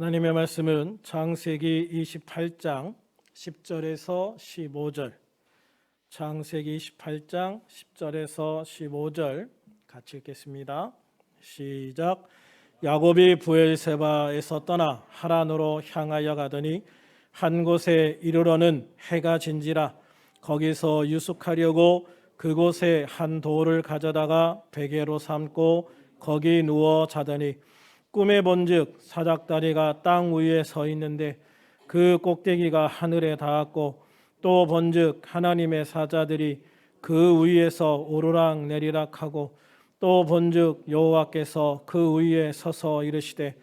하나님의 말씀은 창세기 28장 10절에서 15절 창세기 28장 10절에서 15절 같이 읽겠습니다. 시작 야곱이 부엘세바에서 떠나 하란으로 향하여 가더니 한 곳에 이르러는 해가 진지라 거기서 유숙하려고 그곳에 한 돌을 가져다가 베개로 삼고 거기 누워 자더니 꿈에 본즉 사닥다리가 땅 위에 서 있는데 그 꼭대기가 하늘에 닿았고 또 본즉 하나님의 사자들이 그 위에서 오르락 내리락 하고 또 본즉 여호와께서 그 위에 서서 이르시되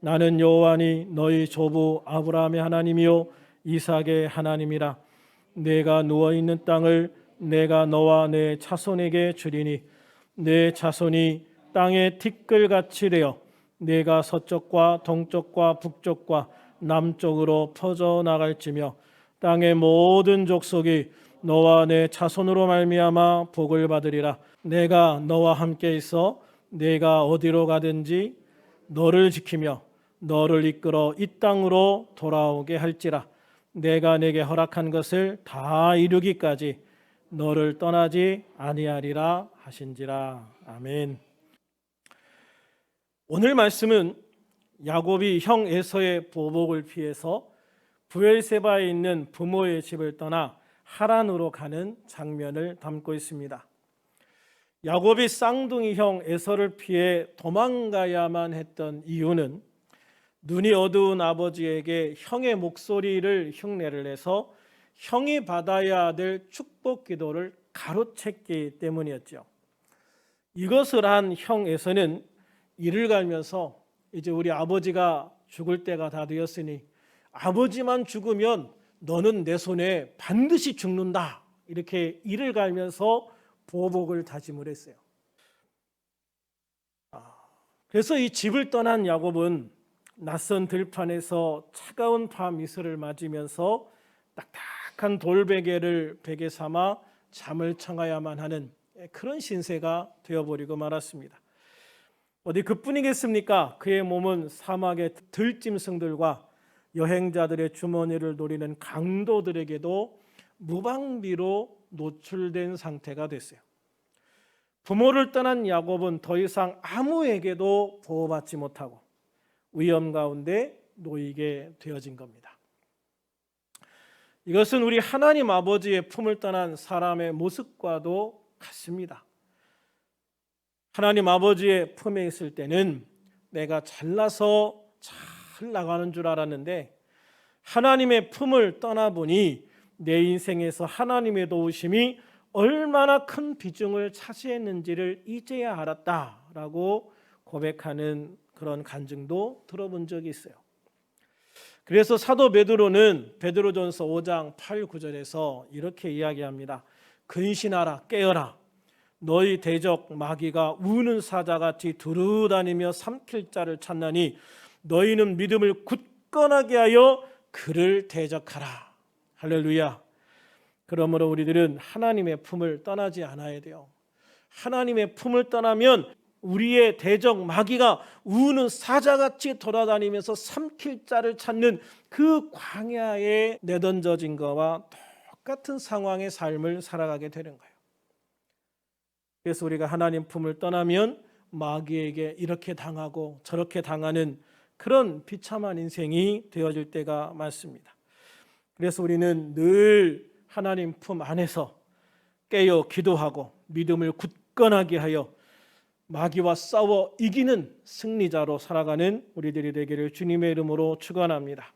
나는 여호와니 너희 조부 아브라함의 하나님이요 이삭의 하나님이라 내가 누워 있는 땅을 내가 너와 내 자손에게 주리니 내 자손이 땅의 티끌같이 되어 내가 서쪽과 동쪽과 북쪽과 남쪽으로 퍼져 나갈지며 땅의 모든 족속이 너와 내 자손으로 말미암아 복을 받으리라. 내가 너와 함께 있어 내가 어디로 가든지 너를 지키며 너를 이끌어 이 땅으로 돌아오게 할지라. 내가 내게 허락한 것을 다 이루기까지 너를 떠나지 아니하리라 하신지라. 아멘. 오늘 말씀은 야곱이 형 에서의 보복을 피해서 부엘세바에 있는 부모의 집을 떠나 하란으로 가는 장면을 담고 있습니다. 야곱이 쌍둥이 형 에서를 피해 도망가야만 했던 이유는 눈이 어두운 아버지에게 형의 목소리를 흉내를 내서 형이 받아야 될 축복 기도를 가로챘기 때문이었죠. 이것을 한 형에서는 이를 갈면서 이제 우리 아버지가 죽을 때가 다 되었으니 아버지만 죽으면 너는 내 손에 반드시 죽는다. 이렇게 이를 갈면서 보복을 다짐을 했어요. 아, 그래서 이 집을 떠난 야곱은 낯선 들판에서 차가운 밤 이슬을 맞으면서 딱딱한 돌베개를 베개 삼아 잠을 청하야만 하는 그런 신세가 되어버리고 말았습니다. 어디 그뿐이겠습니까? 그의 몸은 사막의 들짐승들과 여행자들의 주머니를 노리는 강도들에게도 무방비로 노출된 상태가 됐어요. 부모를 떠난 야곱은 더 이상 아무에게도 보호받지 못하고 위험 가운데 놓이게 되어진 겁니다. 이것은 우리 하나님 아버지의 품을 떠난 사람의 모습과도 같습니다. 하나님 아버지의 품에 있을 때는 내가 잘나서 잘 나가는 줄 알았는데 하나님의 품을 떠나보니 내 인생에서 하나님의 도우심이 얼마나 큰 비중을 차지했는지를 이제야 알았다라고 고백하는 그런 간증도 들어본 적이 있어요. 그래서 사도 베드로는 베드로전서 5장 8, 9절에서 이렇게 이야기합니다. 근신하라 깨어라 너희 대적 마귀가 우는 사자같이 두루다니며 삼킬 자를 찾나니 너희는 믿음을 굳건하게 하여 그를 대적하라. 할렐루야. 그러므로 우리들은 하나님의 품을 떠나지 않아야 돼요. 하나님의 품을 떠나면 우리의 대적 마귀가 우는 사자같이 돌아다니면서 삼킬 자를 찾는 그 광야에 내던져진 거와 똑같은 상황의 삶을 살아가게 되는 거예요. 그래서 우리가 하나님 품을 떠나면 마귀에게 이렇게 당하고 저렇게 당하는 그런 비참한 인생이 되어질 때가 많습니다. 그래서 우리는 늘 하나님 품 안에서 깨어 기도하고 믿음을 굳건하게 하여 마귀와 싸워 이기는 승리자로 살아가는 우리들이 되기를 주님의 이름으로 축원합니다.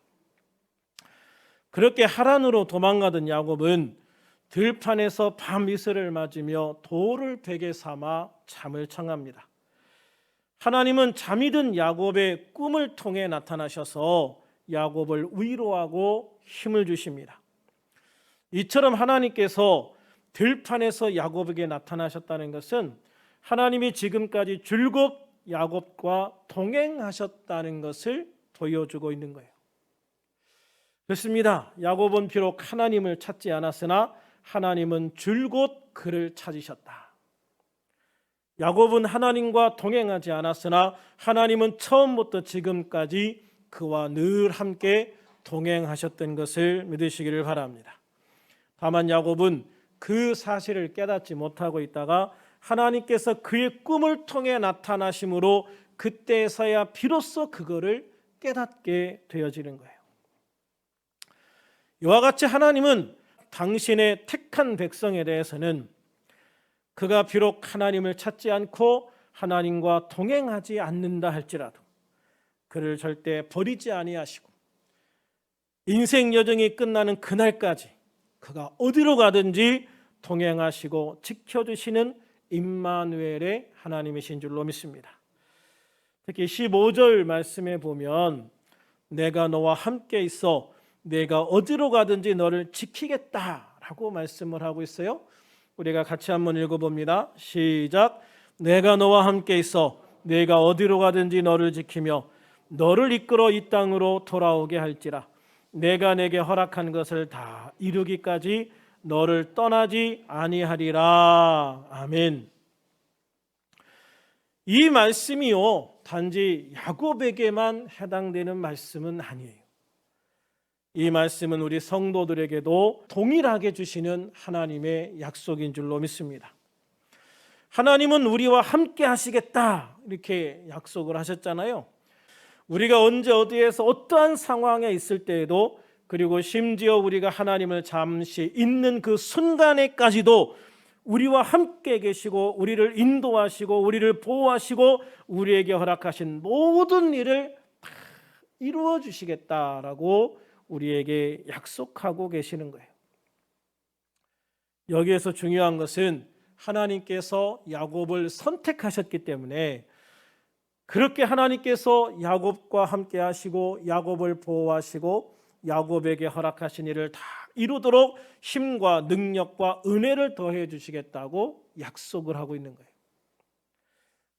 그렇게 하란으로 도망가던 야곱은 들판에서 밤 이슬을 맞으며 돌을 베개 삼아 잠을 청합니다. 하나님은 잠이 든 야곱의 꿈을 통해 나타나셔서 야곱을 위로하고 힘을 주십니다. 이처럼 하나님께서 들판에서 야곱에게 나타나셨다는 것은 하나님이 지금까지 줄곧 야곱과 동행하셨다는 것을 보여주고 있는 거예요. 그렇습니다. 야곱은 비록 하나님을 찾지 않았으나 하나님은 줄곧 그를 찾으셨다. 야곱은 하나님과 동행하지 않았으나 하나님은 처음부터 지금까지 그와 늘 함께 동행하셨던 것을 믿으시기를 바랍니다. 다만 야곱은 그 사실을 깨닫지 못하고 있다가 하나님께서 그의 꿈을 통해 나타나심으로 그때서야 비로소 그거를 깨닫게 되어지는 거예요. 이와 같이 하나님은 당신의 택한 백성에 대해서는 그가 비록 하나님을 찾지 않고 하나님과 동행하지 않는다 할지라도 그를 절대 버리지 아니하시고 인생 여정이 끝나는 그날까지 그가 어디로 가든지 동행하시고 지켜주시는 임마누엘의 하나님이신 줄로 믿습니다. 특히 15절 말씀에 보면 내가 너와 함께 있어 내가 어디로 가든지 너를 지키겠다라고 말씀을 하고 있어요. 우리가 같이 한번 읽어봅니다. 시작. 내가 너와 함께 있어 내가 어디로 가든지 너를 지키며 너를 이끌어 이 땅으로 돌아오게 할지라. 내가 내게 허락한 것을 다 이루기까지 너를 떠나지 아니하리라. 아멘. 이 말씀이요 단지 야곱에게만 해당되는 말씀은 아니에요. 이 말씀은 우리 성도들에게도 동일하게 주시는 하나님의 약속인 줄로 믿습니다. 하나님은 우리와 함께 하시겠다 이렇게 약속을 하셨잖아요. 우리가 언제 어디에서 어떠한 상황에 있을 때에도 그리고 심지어 우리가 하나님을 잠시 있는 그 순간에까지도 우리와 함께 계시고 우리를 인도하시고 우리를 보호하시고 우리에게 허락하신 모든 일을 다 이루어 주시겠다라고 우리에게 약속하고 계시는 거예요. 여기에서 중요한 것은 하나님께서 야곱을 선택하셨기 때문에 그렇게 하나님께서 야곱과 함께 하시고 야곱을 보호하시고 야곱에게 허락하신 일을 다 이루도록 힘과 능력과 은혜를 더해 주시겠다고 약속을 하고 있는 거예요.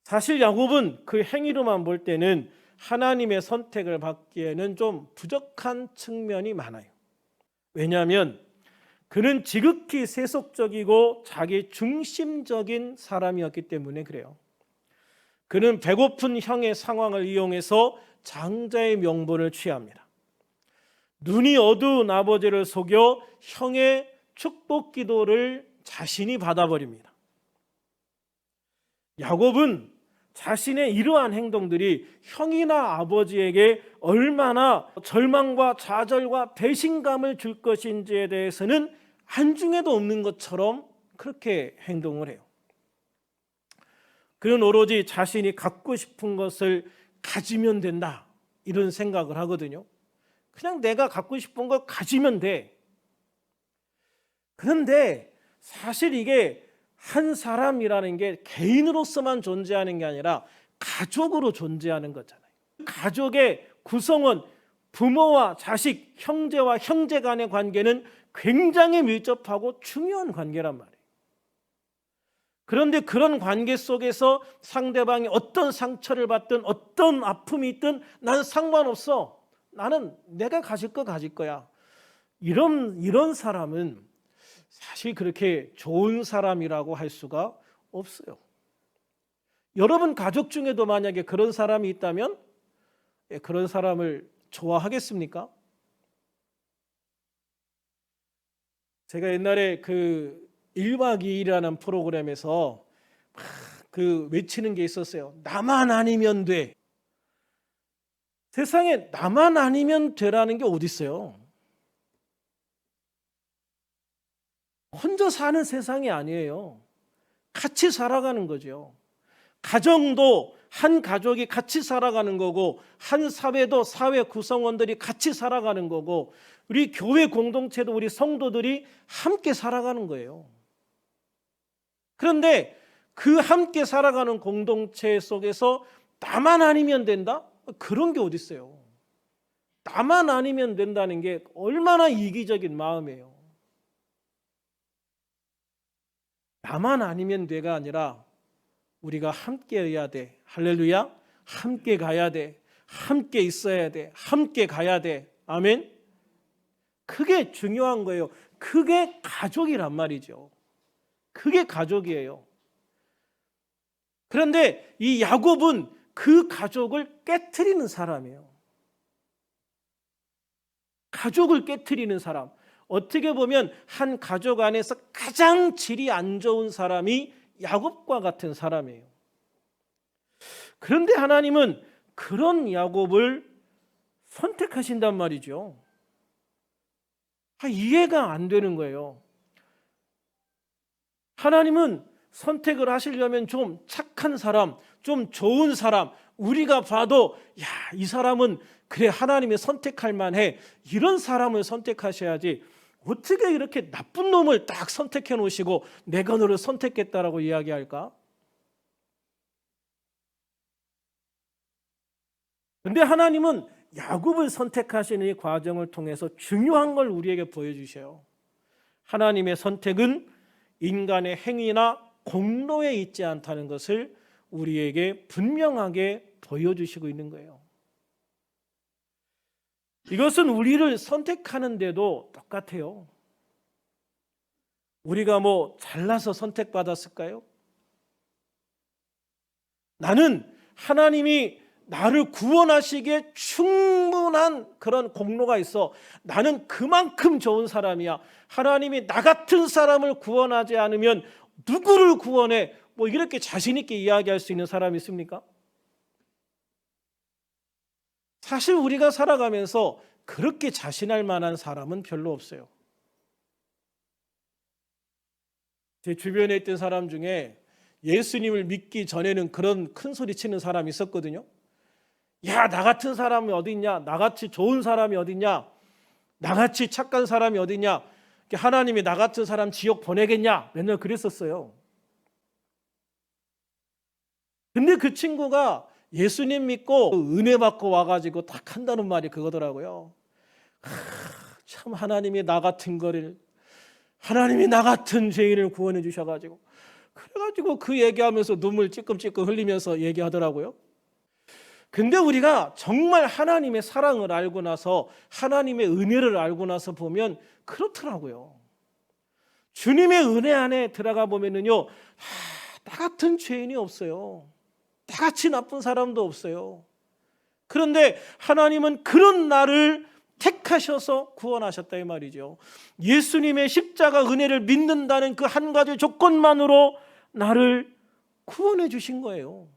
사실 야곱은 그 행위로만 볼 때는 하나님의 선택을 받기에는 좀 부족한 측면이 많아요. 왜냐하면 그는 지극히 세속적이고 자기 중심적인 사람이었기 때문에 그래요. 그는 배고픈 형의 상황을 이용해서 장자의 명분을 취합니다. 눈이 어두운 아버지를 속여 형의 축복 기도를 자신이 받아버립니다. 야곱은 자신의 이러한 행동들이 형이나 아버지에게 얼마나 절망과 좌절과 배신감을 줄 것인지에 대해서는 한중에도 없는 것처럼 그렇게 행동을 해요. 그는 오로지 자신이 갖고 싶은 것을 가지면 된다 이런 생각을 하거든요. 그냥 내가 갖고 싶은 걸 가지면 돼. 그런데 사실 이게 한 사람이라는 게 개인으로서만 존재하는 게 아니라 가족으로 존재하는 거잖아요. 가족의 구성원, 부모와 자식, 형제와 형제 간의 관계는 굉장히 밀접하고 중요한 관계란 말이에요. 그런데 그런 관계 속에서 상대방이 어떤 상처를 받든 어떤 아픔이 있든 나는 상관없어. 나는 내가 가질 거 가질 거야. 이런 이런 사람은 사실 그렇게 좋은 사람이라고 할 수가 없어요. 여러분 가족 중에도 만약에 그런 사람이 있다면 예, 그런 사람을 좋아하겠습니까? 제가 옛날에 그 1박 2일이라는 프로그램에서 그 외치는 게 있었어요. 나만 아니면 돼. 세상에 나만 아니면 되라는 게 어디 있어요? 혼자 사는 세상이 아니에요. 같이 살아가는 거죠. 가정도 한 가족이 같이 살아가는 거고 한 사회도 사회 구성원들이 같이 살아가는 거고 우리 교회 공동체도 우리 성도들이 함께 살아가는 거예요. 그런데 그 함께 살아가는 공동체 속에서 나만 아니면 된다? 그런 게 어디 있어요? 나만 아니면 된다는 게 얼마나 이기적인 마음이에요. 나만 아니면 돼가 아니라 우리가 함께 해야 돼. 할렐루야. 함께 가야 돼. 함께 있어야 돼. 함께 가야 돼. 아멘. 그게 중요한 거예요. 그게 가족이란 말이죠. 그게 가족이에요. 그런데 이 야곱은 그 가족을 깨뜨리는 사람이에요. 가족을 깨뜨리는 사람. 어떻게 보면 한 가족 안에서 가장 질이 안 좋은 사람이 야곱과 같은 사람이에요. 그런데 하나님은 그런 야곱을 선택하신단 말이죠. 아, 이해가 안 되는 거예요. 하나님은 선택을 하시려면 좀 착한 사람, 좀 좋은 사람, 우리가 봐도 야, 이 사람은 그래 하나님이 선택할 만해. 이런 사람을 선택하셔야지. 어떻게 이렇게 나쁜 놈을 딱 선택해 놓으시고 내가 너를 선택했다라고 이야기할까? 근데 하나님은 야곱을 선택하시는 이 과정을 통해서 중요한 걸 우리에게 보여주셔요. 하나님의 선택은 인간의 행위나 공로에 있지 않다는 것을 우리에게 분명하게 보여주시고 있는 거예요. 이것은 우리를 선택하는데도 똑같아요. 우리가 뭐 잘나서 선택받았을까요? 나는 하나님이 나를 구원하시기에 충분한 그런 공로가 있어. 나는 그만큼 좋은 사람이야. 하나님이 나 같은 사람을 구원하지 않으면 누구를 구원해? 뭐 이렇게 자신 있게 이야기할 수 있는 사람이 있습니까? 사실 우리가 살아가면서 그렇게 자신할 만한 사람은 별로 없어요. 제 주변에 있던 사람 중에 예수님을 믿기 전에는 그런 큰 소리 치는 사람이 있었거든요. 야, 나 같은 사람이 어디 있냐? 나같이 좋은 사람이 어디 있냐? 나같이 착한 사람이 어디 있냐? 하나님이 나 같은 사람 지옥 보내겠냐? 맨날 그랬었어요. 근데 그 친구가 예수님 믿고 은혜 받고 와가지고 딱 한다는 말이 그거더라고요. 하, 참 하나님이 나 같은 거를 하나님이 나 같은 죄인을 구원해 주셔가지고 그래가지고 그 얘기하면서 눈물 찔끔찔끔 흘리면서 얘기하더라고요. 근데 우리가 정말 하나님의 사랑을 알고 나서 하나님의 은혜를 알고 나서 보면 그렇더라고요. 주님의 은혜 안에 들어가 보면은요, 하, 나 같은 죄인이 없어요. 나같이 나쁜 사람도 없어요. 그런데 하나님은 그런 나를 택하셔서 구원하셨다 이 말이죠. 예수님의 십자가 은혜를 믿는다는 그 한 가지 조건만으로 나를 구원해 주신 거예요.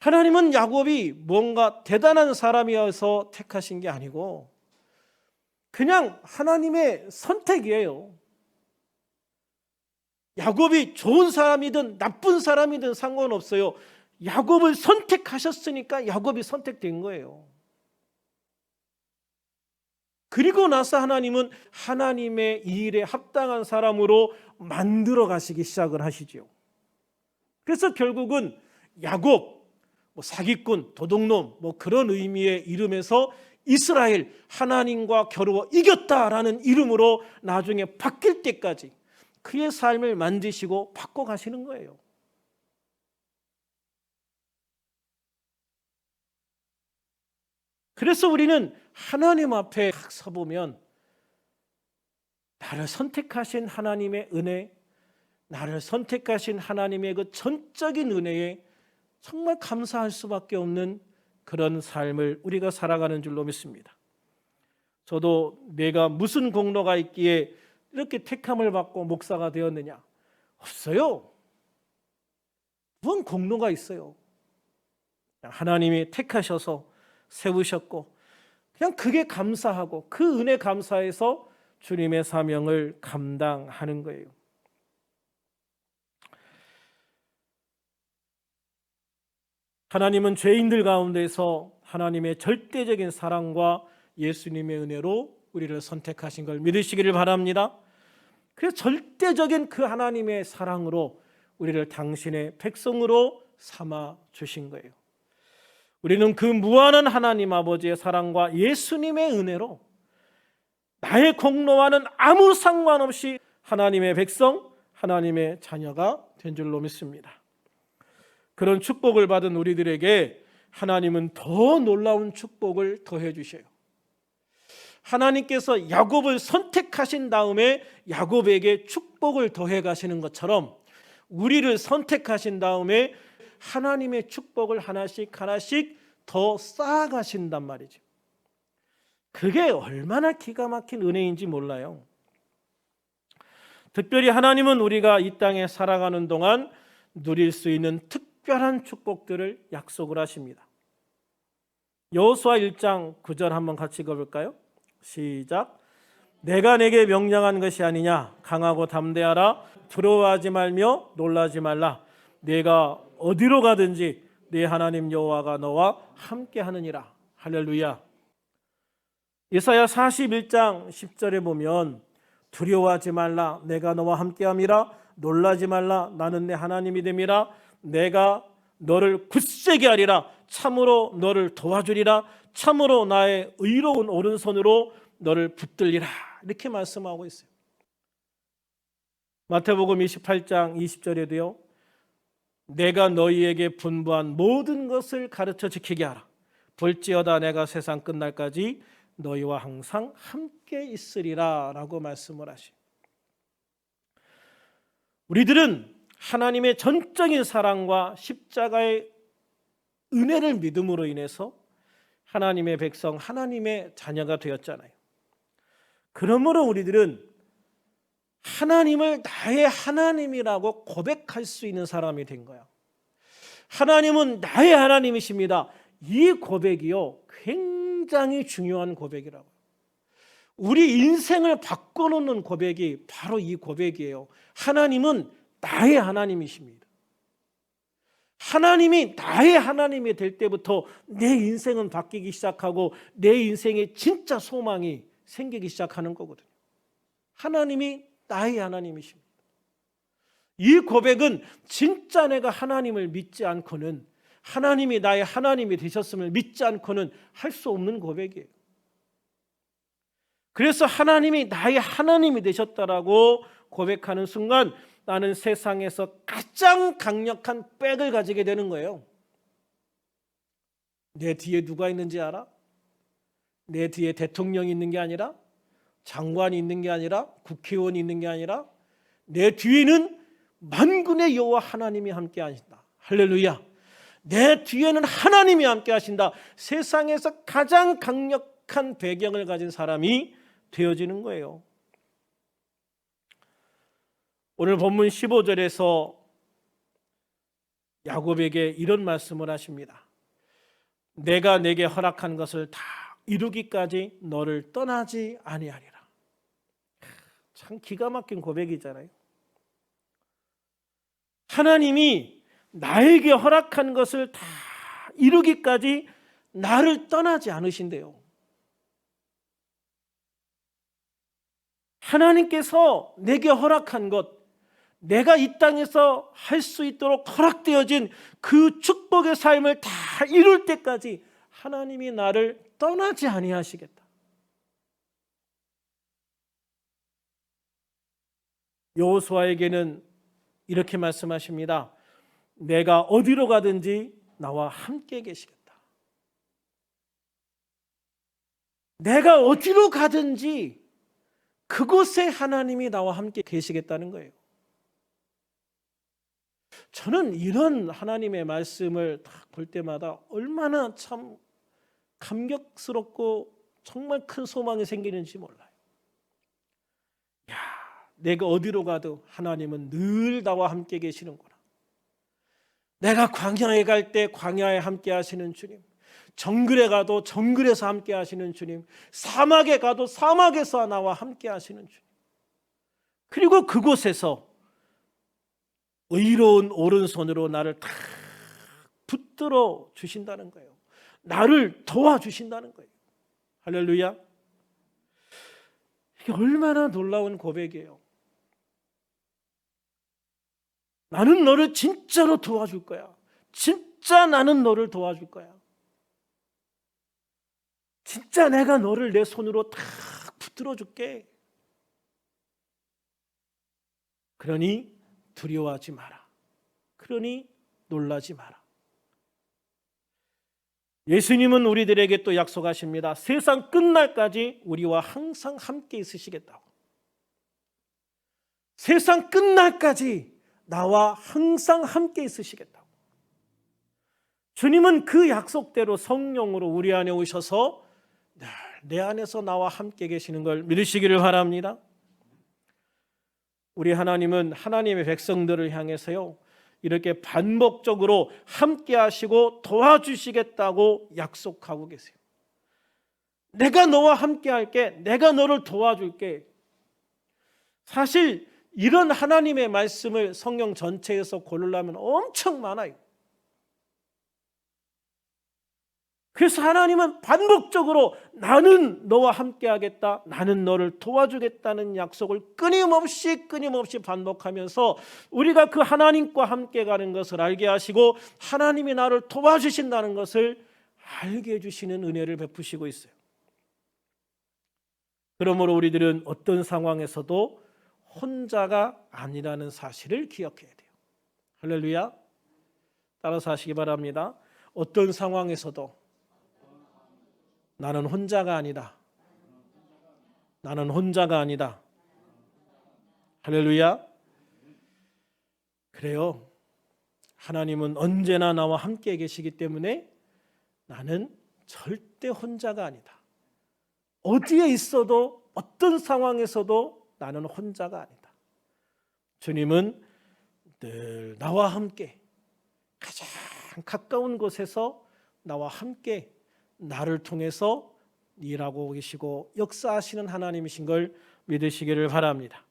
하나님은 야곱이 뭔가 대단한 사람이어서 택하신 게 아니고 그냥 하나님의 선택이에요. 야곱이 좋은 사람이든 나쁜 사람이든 상관없어요. 야곱을 선택하셨으니까 야곱이 선택된 거예요. 그리고 나서 하나님은 하나님의 일에 합당한 사람으로 만들어 가시기 시작을 하시죠. 그래서 결국은 야곱 뭐 사기꾼, 도둑놈 뭐 그런 의미의 이름에서 이스라엘 하나님과 겨루어 이겼다라는 이름으로 나중에 바뀔 때까지 그의 삶을 만드시고 바꿔 가시는 거예요. 그래서 우리는 하나님 앞에 서보면 나를 선택하신 하나님의 은혜, 나를 선택하신 하나님의 그 전적인 은혜에 정말 감사할 수밖에 없는 그런 삶을 우리가 살아가는 줄로 믿습니다. 저도 내가 무슨 공로가 있기에 이렇게 택함을 받고 목사가 되었느냐? 없어요. 무슨 공로가 있어요? 하나님이 택하셔서 세우셨고 그냥 그게 감사하고 그 은혜 감사해서 주님의 사명을 감당하는 거예요. 하나님은 죄인들 가운데서 하나님의 절대적인 사랑과 예수님의 은혜로 우리를 선택하신 걸 믿으시기를 바랍니다. 그래서 절대적인 그 하나님의 사랑으로 우리를 당신의 백성으로 삼아 주신 거예요. 우리는 그 무한한 하나님 아버지의 사랑과 예수님의 은혜로 나의 공로와는 아무 상관없이 하나님의 백성, 하나님의 자녀가 된 줄로 믿습니다. 그런 축복을 받은 우리들에게 하나님은 더 놀라운 축복을 더해 주셔요. 하나님께서 야곱을 선택하신 다음에 야곱에게 축복을 더해 가시는 것처럼 우리를 선택하신 다음에 하나님의 축복을 하나씩 하나씩 더 쌓아가신단 말이죠. 그게 얼마나 기가 막힌 은혜인지 몰라요. 특별히 하나님은 우리가 이 땅에 살아가는 동안 누릴 수 있는 특별한 축복들을 약속을 하십니다. 여호수아 1장 9절 한번 같이 읽어볼까요? 시작. 내가 내게 명령한 것이 아니냐. 강하고 담대하라. 두려워하지 말며 놀라지 말라. 내가 어디로 가든지 네 하나님 여호와가 너와 함께 하느니라. 할렐루야. 예사야 41장 10절에 보면 두려워하지 말라. 내가 너와 함께 함이라. 놀라지 말라. 나는 내 하나님이 됨이라. 내가 너를 굳세게 하리라. 참으로 너를 도와주리라 참으로 나의 의로운 오른손으로 너를 붙들리라 이렇게 말씀하고 있어요. 마태복음 28장 20절에도요. 내가 너희에게 분부한 모든 것을 가르쳐 지키게 하라. 볼지어다 내가 세상 끝날까지 너희와 항상 함께 있으리라라고 말씀을 하시. 우리들은 하나님의 전적인 사랑과 십자가의 은혜를 믿음으로 인해서 하나님의 백성, 하나님의 자녀가 되었잖아요. 그러므로 우리들은 하나님을 나의 하나님이라고 고백할 수 있는 사람이 된 거야. 하나님은 나의 하나님이십니다. 이 고백이요. 굉장히 중요한 고백이라고. 우리 인생을 바꿔놓는 고백이 바로 이 고백이에요. 하나님은 나의 하나님이십니다. 하나님이 나의 하나님이 될 때부터 내 인생은 바뀌기 시작하고 내 인생의 진짜 소망이 생기기 시작하는 거거든요. 하나님이 나의 하나님이십니다. 이 고백은 진짜 내가 하나님을 믿지 않고는 하나님이 나의 하나님이 되셨음을 믿지 않고는 할 수 없는 고백이에요. 그래서 하나님이 나의 하나님이 되셨다라고 고백하는 순간 나는 세상에서 가장 강력한 백을 가지게 되는 거예요. 내 뒤에 누가 있는지 알아? 내 뒤에 대통령이 있는 게 아니라 장관이 있는 게 아니라 국회의원이 있는 게 아니라 내 뒤에는 만군의 여호와 하나님이 함께 하신다. 할렐루야. 내 뒤에는 하나님이 함께 하신다. 세상에서 가장 강력한 배경을 가진 사람이 되어지는 거예요. 오늘 본문 15절에서 야곱에게 이런 말씀을 하십니다. 내가 내게 허락한 것을 다 이루기까지 너를 떠나지 아니하리라. 참 기가 막힌 고백이잖아요. 하나님이 나에게 허락한 것을 다 이루기까지 나를 떠나지 않으신대요. 하나님께서 내게 허락한 것, 내가 이 땅에서 할 수 있도록 허락되어진 그 축복의 삶을 다 이룰 때까지 하나님이 나를 떠나지 아니하시겠다. 여호수아에게는 이렇게 말씀하십니다. 내가 어디로 가든지 나와 함께 계시겠다. 내가 어디로 가든지 그곳에 하나님이 나와 함께 계시겠다는 거예요. 저는 이런 하나님의 말씀을 볼 때마다 얼마나 참 감격스럽고 정말 큰 소망이 생기는지 몰라요. 야, 내가 어디로 가도 하나님은 늘 나와 함께 계시는구나. 내가 광야에 갈 때 광야에 함께 하시는 주님. 정글에 가도 정글에서 함께 하시는 주님. 사막에 가도 사막에서 나와 함께 하시는 주님. 그리고 그곳에서 의로운 오른손으로 나를 탁 붙들어 주신다는 거예요. 나를 도와주신다는 거예요. 할렐루야. 이게 얼마나 놀라운 고백이에요. 나는 너를 진짜로 도와줄 거야. 진짜 나는 너를 도와줄 거야. 진짜 내가 너를 내 손으로 탁 붙들어 줄게. 그러니 두려워하지 마라. 그러니 놀라지 마라. 예수님은 우리들에게 또 약속하십니다. 세상 끝날까지 우리와 항상 함께 있으시겠다고. 세상 끝날까지 나와 항상 함께 있으시겠다고. 주님은 그 약속대로 성령으로 우리 안에 오셔서 늘내 안에서 나와 함께 계시는 걸 믿으시기를 바랍니다. 우리 하나님은 하나님의 백성들을 향해서요. 이렇게 반복적으로 함께 하시고 도와주시겠다고 약속하고 계세요. 내가 너와 함께 할게. 내가 너를 도와줄게. 사실 이런 하나님의 말씀을 성경 전체에서 고르려면 엄청 많아요. 그래서 하나님은 반복적으로 나는 너와 함께 하겠다. 나는 너를 도와주겠다는 약속을 끊임없이 끊임없이 반복하면서 우리가 그 하나님과 함께 가는 것을 알게 하시고 하나님이 나를 도와주신다는 것을 알게 해 주시는 은혜를 베푸시고 있어요. 그러므로 우리들은 어떤 상황에서도 혼자가 아니라는 사실을 기억해야 돼요. 할렐루야. 따라서 하시기 바랍니다. 어떤 상황에서도 나는 혼자가 아니다. 나는 혼자가 아니다. 할렐루야. 그래요. 하나님은 언제나 나와 함께 계시기 때문에 나는 절대 혼자가 아니다. 어디에 있어도 어떤 상황에서도 나는 혼자가 아니다. 주님은 늘 나와 함께 가장 가까운 곳에서 나와 함께 나를 통해서 일하고 계시고 역사하시는 하나님이신 걸 믿으시기를 바랍니다.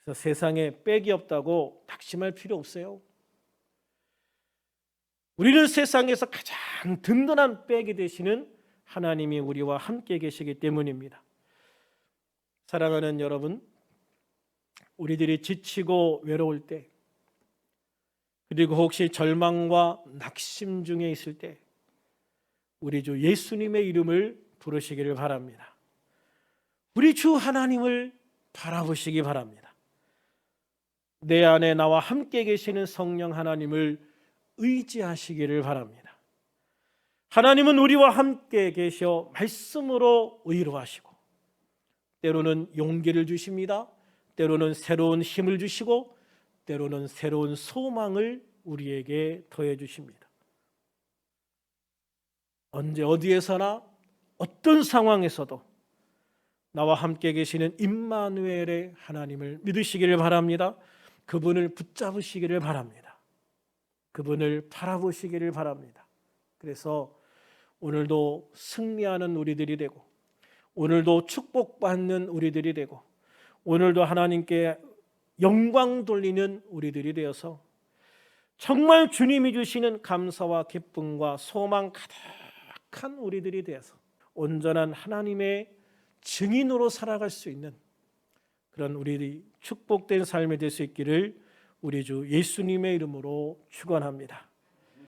그래서 세상에 빽이 없다고 낙심할 필요 없어요. 우리는 세상에서 가장 든든한 빽이 되시는 하나님이 우리와 함께 계시기 때문입니다. 사랑하는 여러분, 우리들이 지치고 외로울 때, 그리고 혹시 절망과 낙심 중에 있을 때, 우리 주 예수님의 이름을 부르시기를 바랍니다. 우리 주 하나님을 바라보시기 바랍니다. 내 안에 나와 함께 계시는 성령 하나님을 의지하시기를 바랍니다. 하나님은 우리와 함께 계셔 말씀으로 위로하시고 때로는 용기를 주십니다. 때로는 새로운 힘을 주시고 때로는 새로운 소망을 우리에게 더해 주십니다. 언제 어디에서나 어떤 상황에서도 나와 함께 계시는 임마누엘의 하나님을 믿으시기를 바랍니다. 그분을 붙잡으시기를 바랍니다. 그분을 바라보시기를 바랍니다. 그래서 오늘도 승리하는 우리들이 되고 오늘도 축복받는 우리들이 되고 오늘도 하나님께 영광 돌리는 우리들이 되어서 정말 주님이 주시는 감사와 기쁨과 소망 가득 한 우리들이 되어서 온전한 하나님의 증인으로 살아갈 수 있는 그런 우리 축복된 삶이 될 수 있기를 우리 주 예수님의 이름으로 축원합니다.